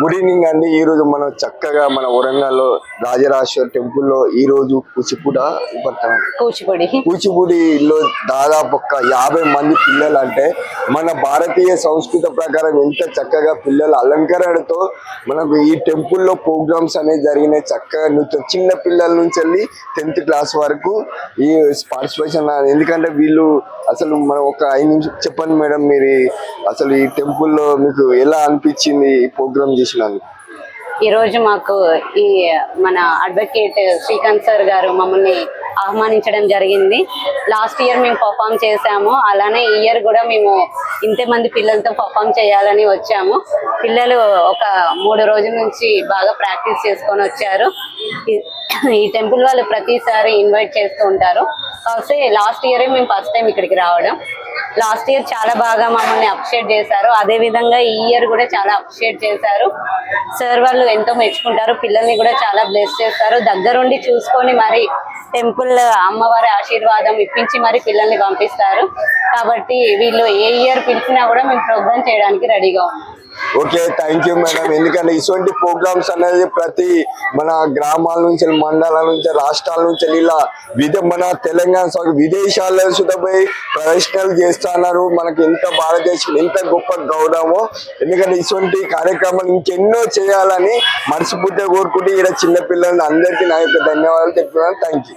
Good evening అండి. ఈ రోజు మనం చక్కగా మన వరంగల్లో రాజరాజేశ్వర టెంపుల్లో ఈ పడతాం కూచిపూడి కూచిపూడిలో దాదాపు ఒక యాభై మంది పిల్లలు అంటే మన భారతీయ సంస్కృత ప్రకారం ఎంత చక్కగా పిల్లల అలంకరణతో మనకు ఈ టెంపుల్లో ప్రోగ్రామ్స్ అనేవి జరిగినాయి. చక్కగా నృత్యం చిన్న పిల్లల నుంచి వెళ్ళి టెన్త్ క్లాస్ వరకు ఈ పార్టిసిపేషన్. ఎందుకంటే వీళ్ళు అసలు మనం ఒక ఐదు నిమిషం చెప్పండి మేడం మీరు అసలు ఈ టెంపుల్లో మీకు ఎలా అనిపించింది ఈ ప్రోగ్రామ్ చేసినందుకు? ఈ రోజు మాకు ఈ మన అడ్వకేట్ శ్రీకాంత్ సార్ గారు మమ్మల్ని ఆహ్వానించడం జరిగింది. లాస్ట్ ఇయర్ మేము పర్ఫామ్ చేశాము. అలానే ఈ ఇయర్ కూడా మేము ఇంతే మంది పిల్లలతో పర్ఫామ్ చేయాలని వచ్చాము. పిల్లలు ఒక మూడు రోజుల నుంచి బాగా ప్రాక్టీస్ చేసుకొని వచ్చారు. ఈ- ఈ టెంపుల్ వాళ్ళు ప్రతిసారి ఇన్వైట్ చేస్తూ ఉంటారు. కాకపోతే లాస్ట్ ఇయరే మేము ఫస్ట్ టైం ఇక్కడికి రావడం. లాస్ట్ ఇయర్ చాలా బాగా మమ్మల్ని అప్రిషియేట్ చేశారు. అదే విధంగా ఈ ఇయర్ కూడా చాలా అప్రిషియేట్ చేశారు. సార్ వాళ్ళు ఎంతో మెచ్చుకుంటారు. పిల్లల్ని కూడా చాలా బ్లెస్ చేస్తారు. దగ్గరుండి చూసుకొని మరి టెంపుల్ అమ్మవారి ఆశీర్వాదం ఇప్పించి మరి పిల్లల్ని పంపిస్తారు. కాబట్టి వీళ్ళు ఏ ఇయర్ పిలిచినా కూడా మేము ప్రోగ్రామ్ చేయడానికి రెడీగా ఉన్నాం. Okay thank you madam. ఎందుకంటే ఇటువంటి ప్రోగ్రామ్స్ అనేది ప్రతి మన గ్రామాల నుంచి మండలాల నుంచి రాష్ట్రాల నుంచి ఇలా విధ మన తెలంగాణ విదేశాల్లో సుధా ప్రదర్శనలు ప్రదర్శనలు చేస్తున్నారు. మనకి ఎంత భారతదేశం ఎంత గొప్ప గౌరవమో. ఎందుకంటే ఇటువంటి కార్యక్రమాలు ఇంకెన్నో చేయాలని మనస్ఫూర్తిగా కోరుకుంటే ఇక్కడ చిన్నపిల్లలని అందరికీ నా యొక్క ధన్యవాదాలు చెప్తున్నాను. Thank you